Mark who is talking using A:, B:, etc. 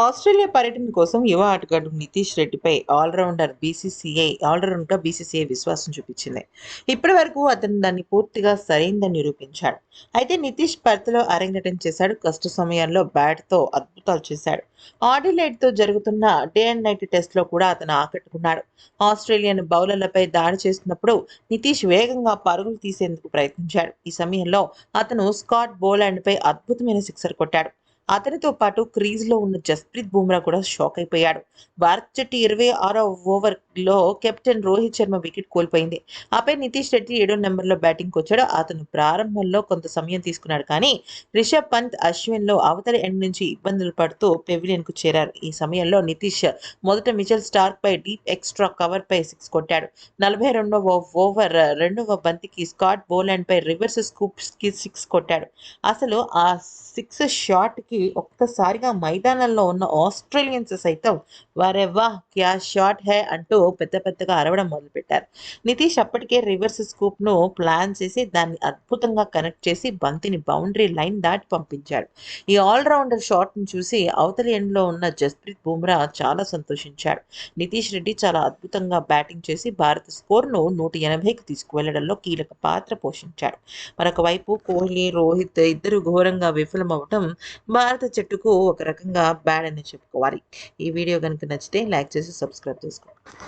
A: Australia పర్యటన కోసం యువ ఆటగాడు నితీష్ రెడ్డిపై ఆల్రౌండర్ బీసీసీఐ ఆల్రౌండర్గా బీసీసీఐ విశ్వాసం చూపించింది. ఇప్పటి వరకు అతను దాన్ని పూర్తిగా సరైందని నిరూపించాడు. అయితే నితీష్ పర్త్లో అరంగేటం చేశాడు. కష్ట సమయాల్లో బ్యాట్తో అద్భుతాలు చేశాడు. ఆడిలైట్తో జరుగుతున్న డే అండ్ నైట్ టెస్ట్లో కూడా అతను ఆకట్టుకున్నాడు. ఆస్ట్రేలియన్ బౌలర్లపై దాడి చేస్తున్నప్పుడు నితీష్ వేగంగా పరుగులు తీసేందుకు ప్రయత్నించాడు. ఈ సమయంలో అతను స్కాట్ బోలాండ్పై అద్భుతమైన సిక్సర్ కొట్టాడు. అతనితో పాటు క్రీజ్లో ఉన్న జస్ప్రీత్ బుమ్రా కూడా షాక్ అయిపోయాడు. భారత్ జట్టు ఇరవై ఆరో లో కెప్టెన్ రోహిత్ శర్మ వికెట్ కోల్పోయింది. ఆపై నితీష్ రెడ్డి ఏడో నెంబర్లో బ్యాటింగ్కి వచ్చాడు. అతను ప్రారంభంలో కొంత సమయం తీసుకున్నాడు. కానీ రిషబ్ పంత్ అశ్విన్లో అవతలి ఎండ్ నుంచి ఇబ్బందులు పడుతూ పెవిలియన్కు చేరారు. ఈ సమయంలో నితీష్ మొదట మిచెల్ స్టార్క్ పై డీప్ ఎక్స్ట్రా కవర్ పై సిక్స్ కొట్టాడు. నలభై రెండవ ఓవర్ రెండవ బంతికి స్కాట్ బోలాండ్ పై రివర్స్ స్కూప్స్కి కి సిక్స్ కొట్టాడు. అసలు ఆ సిక్స్ షాట్కి ఒక్కసారిగా మైదానంలో ఉన్న ఆస్ట్రేలియన్స్ సైతం వారెవ్వా క్యా షాట్ హే అంటూ పెద్ద పెద్దగా అరవడం మొదలుపెట్టారు. నితీష్ అప్పటికే రివర్స్ స్కూప్ను ప్లాన్ చేసి దాన్ని అద్భుతంగా కనెక్ట్ చేసి బంతిని బౌండరీ లైన్ దాటి పంపించాడు. ఈ ఆల్రౌండర్ షాట్ను చూసి అవతలి ఎండ్లో ఉన్న జస్ప్రీత్ బుమ్రా చాలా సంతోషించాడు. నితీష్ రెడ్డి చాలా అద్భుతంగా బ్యాటింగ్ చేసి భారత స్కోర్ను నూట ఎనభైకి తీసుకువెళ్ళడంలో కీలక పాత్ర పోషించాడు. మరొక వైపు కోహ్లీ రోహిత్ ఇద్దరు ఘోరంగా విఫలమవటం భారత జట్టుకు ఒక రకంగా బ్యాడ్ అని చెప్పుకోవాలి. ఈ వీడియో కనుక నచ్చితే లైక్ చేసి సబ్స్క్రైబ్ చేసుకోండి.